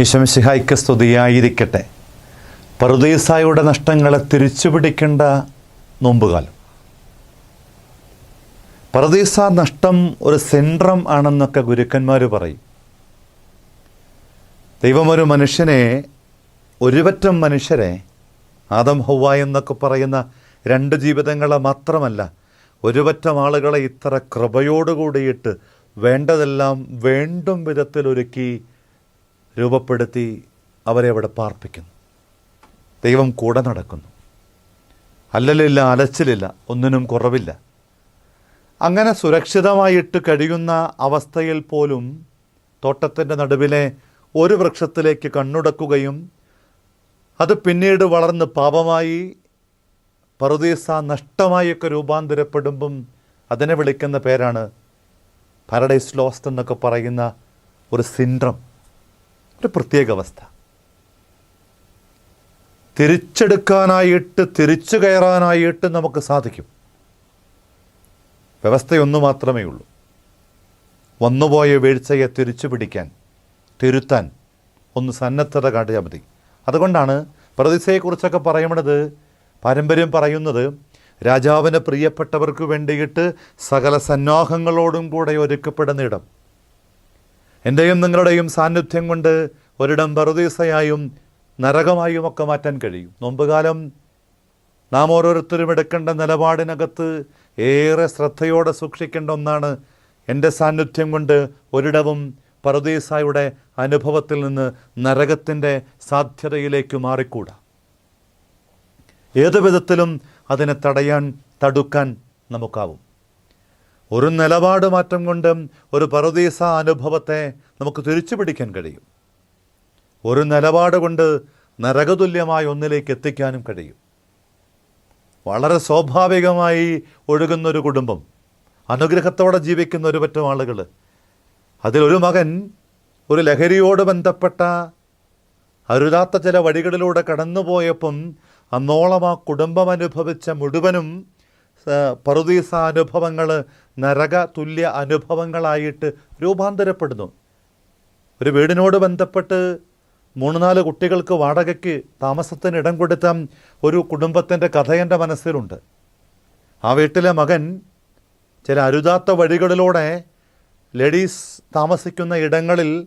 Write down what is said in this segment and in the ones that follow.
ഈശംസിഹായ്ക്ക് സ്തുതിയായിരിക്കട്ടെ പറുദീസായുടെ നഷ്ടങ്ങളെ തിരിച്ചുപിടിക്കേണ്ട നോമ്പുകാലം. പറുദീസ നഷ്ടം ഒരു സെൻട്രം ആണെന്നൊക്കെ ഗുരുക്കന്മാർ പറയും. ദൈവം ഒരു മനുഷ്യനെ ഒരുപറ്റം മനുഷ്യരെ ആദം ഹൗവ എന്നൊക്കെ പറയുന്ന രണ്ട് ജീവിതങ്ങളെ മാത്രമല്ല ഒരുപറ്റം ആളുകളെ ഇത്ര കൃപയോടുകൂടിയിട്ട് വേണ്ടതെല്ലാം വേണ്ടും വിധത്തിൽ ഒരുക്കി രൂപപ്പെടുത്തി അവരെ അവിടെ പാർപ്പിക്കുന്നു. ദൈവം കൂടെ നടക്കുന്നു. അല്ലലില്ല അലച്ചിലില്ല ഒന്നിനും കുറവില്ല. അങ്ങനെ സുരക്ഷിതമായിട്ട് കഴിയുന്ന അവസ്ഥയിൽ പോലും തോട്ടത്തിന്റെ നടുവിലെ ഒരു വൃക്ഷത്തിലേക്ക് കണ്ണുടക്കുകയും അത് പിന്നീട് വളർന്ന് പാപമായി പറുദീസ നഷ്ടമായൊക്കെ രൂപാന്തരപ്പെടുമ്പം അതിനെ വിളിക്കുന്ന പേരാണ് പാരഡൈസ് ലോസ്റ്റ് എന്നൊക്കെ പറയുന്ന ഒരു സിൻഡ്രം. ഒരു പ്രത്യേക അവസ്ഥ. തിരിച്ചെടുക്കാനായിട്ട് തിരിച്ചു കയറാനായിട്ട് നമുക്ക് സാധിക്കും. വ്യവസ്ഥയൊന്നു മാത്രമേ ഉള്ളൂ. വന്നുപോയ വീഴ്ചയെ തിരിച്ചു പിടിക്കാൻ തിരുത്താൻ ഒന്ന് സന്നദ്ധത കാട്ടിയാൽ മതി. അതുകൊണ്ടാണ് പ്രതിസയെക്കുറിച്ചൊക്കെ പറയുന്നത് പാരമ്പര്യം പറയുന്നത് രാജാവിന് പ്രിയപ്പെട്ടവർക്ക് വേണ്ടിയിട്ട് സകല സന്നാഹങ്ങളോടും കൂടെ ഒരുക്കപ്പെടുന്ന ഇടം. എന്റെയും നിങ്ങളുടെയും സാന്നിധ്യം കൊണ്ട് ഒരിടം പറുദീസയായും നരകമായും ഒക്കെ മാറ്റാൻ കഴിയും. നോമ്പുകാലം നാം ഓരോരുത്തരും എടുക്കേണ്ട നിലപാടിനകത്ത് ഏറെ ശ്രദ്ധയോടെ സൂക്ഷിക്കേണ്ട ഒന്നാണ് എന്റെ സാന്നിധ്യം കൊണ്ട് ഒരിടവും പറുദീസായുടെ അനുഭവത്തിൽ നിന്ന് നരകത്തിന്റെ സാധ്യതയിലേക്ക് മാറിക്കൂടാ. ഏതു വിധത്തിലും അതിനെ തടയാൻ തടുക്കാൻ നമുക്കാവും. ഒരു നിലപാട് മാറ്റം കൊണ്ട് ഒരു പറുദീസ അനുഭവത്തെ നമുക്ക് തിരിച്ചു പിടിക്കാൻ കഴിയും. ഒരു നിലപാട് കൊണ്ട് നരകതുല്യമായ ഒന്നിലേക്ക് എത്തിക്കാനും കഴിയും. വളരെ സ്വാഭാവികമായി ഒഴുകുന്നൊരു കുടുംബം അനുഗ്രഹത്തോടെ ജീവിക്കുന്ന ഒരു പറ്റം ആളുകൾ അതിലൊരു മകൻ ഒരു ലഹരിയോട് ബന്ധപ്പെട്ട അരുതാത്ത ചില വഴികളിലൂടെ കടന്നുപോയപ്പം അന്നോളം ആ കുടുംബം അനുഭവിച്ച മുഴുവനും പറുദീസ അനുഭവങ്ങൾ നരക തുല്യ അനുഭവങ്ങളായിട്ട് രൂപാന്തരപ്പെടുന്നു. ഒരു വീടിനോട് ബന്ധപ്പെട്ട് മൂന്ന് നാല് കുട്ടികൾക്ക് വാടകയ്ക്ക് താമസത്തിന് ഇടം കൊടുത്ത ഒരു കുടുംബത്തിന്റെ കഥ എന്റെ മനസ്സിലുണ്ട്. ആ വീട്ടിലെ മകൻ ചില അരുതാത്ത വഴികളിലൂടെ ലേഡീസ് താമസിക്കുന്ന ഇടങ്ങളിൽ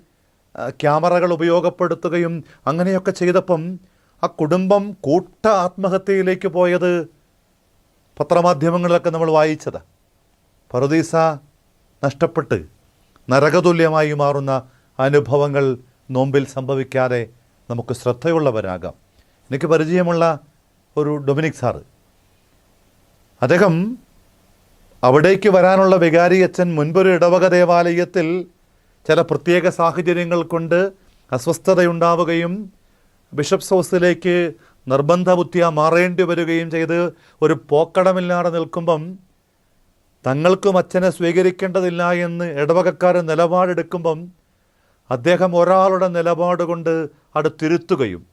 ക്യാമറകൾ ഉപയോഗപ്പെടുത്തുകയും അങ്ങനെയൊക്കെ ചെയ്തപ്പം ആ കുടുംബം കൂട്ട ആത്മഹത്യയിലേക്ക് പോയത് പത്രമാധ്യമങ്ങളിലൊക്കെ നമ്മൾ വായിച്ചത്. പറുദീസ നഷ്ടപ്പെട്ട് നരകതുല്യമായി മാറുന്ന അനുഭവങ്ങൾ നോമ്പിൽ സംഭവിക്കാതെ നമുക്ക് ശ്രദ്ധയുള്ളവരാകാം. എനിക്ക് പരിചയമുള്ള ഒരു ഡൊമിനിക് സാറ് അദ്ദേഹം അവിടേക്ക് വരാനുള്ള വികാരി അച്ഛൻ മുൻപൊരു ഇടവക ദേവാലയത്തിൽ ചില പ്രത്യേക സാഹചര്യങ്ങൾ കൊണ്ട് അസ്വസ്ഥതയുണ്ടാവുകയും ബിഷപ്സ് ഹൗസിലേക്ക് നിർബന്ധബുദ്ധിയ മാറേണ്ടി വരികയും ചെയ്ത് ഒരു പോക്കടമില്ലാതെ നിൽക്കുമ്പം തങ്ങൾക്കും അച്ഛനെ സ്വീകരിക്കേണ്ടതില്ല എന്ന് ഇടവകക്കാർ നിലപാടെടുക്കുമ്പം അദ്ദേഹം ഒരാളുടെ നിലപാട് കൊണ്ട് അത് തിരുത്തുകയും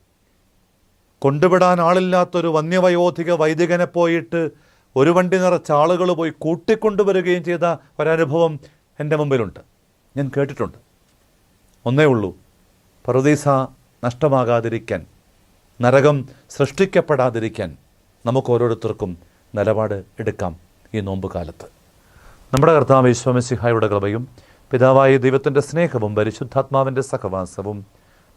കൊണ്ടുവിടാൻ ആളില്ലാത്തൊരു വന്യവയോധിക വൈദികനെ പോയിട്ട് ഒരു വണ്ടി നിറച്ച ആളുകൾ പോയി കൂട്ടിക്കൊണ്ടുവരികയും ചെയ്ത ഒരനുഭവം എന്റെ മുമ്പിലുണ്ട്. ഞാൻ കേട്ടിട്ടുണ്ട്. ഒന്നേ ഉള്ളൂ. പറുദീസ നഷ്ടമാകാതിരിക്കാൻ. നരകം സൃഷ്ടിക്കപ്പെടാതിരിക്കാൻ നമുക്ക് ഓരോരുത്തർക്കും നിലപാട് എടുക്കാം ഈ നോമ്പ് കാലത്ത് നമ്മുടെ കർത്താവ് വിശ്വമസിഹായുടെ കൃപയും പിതാവായ ദൈവത്തിന്റെ സ്നേഹവും പരിശുദ്ധാത്മാവിന്റെ സഹവാസവും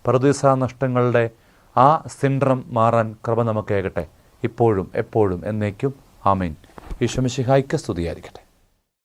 പ്രതിസ നഷ്ടങ്ങളുടെ ആ സിൻഡ്രം മാറാൻ കൃപ നമുക്കേകട്ടെ. ഇപ്പോഴും എപ്പോഴും എന്നേക്കും ആമീൻ. ഈശ്വമിശിഹായ്ക്ക് സ്തുതിയായിരിക്കട്ടെ.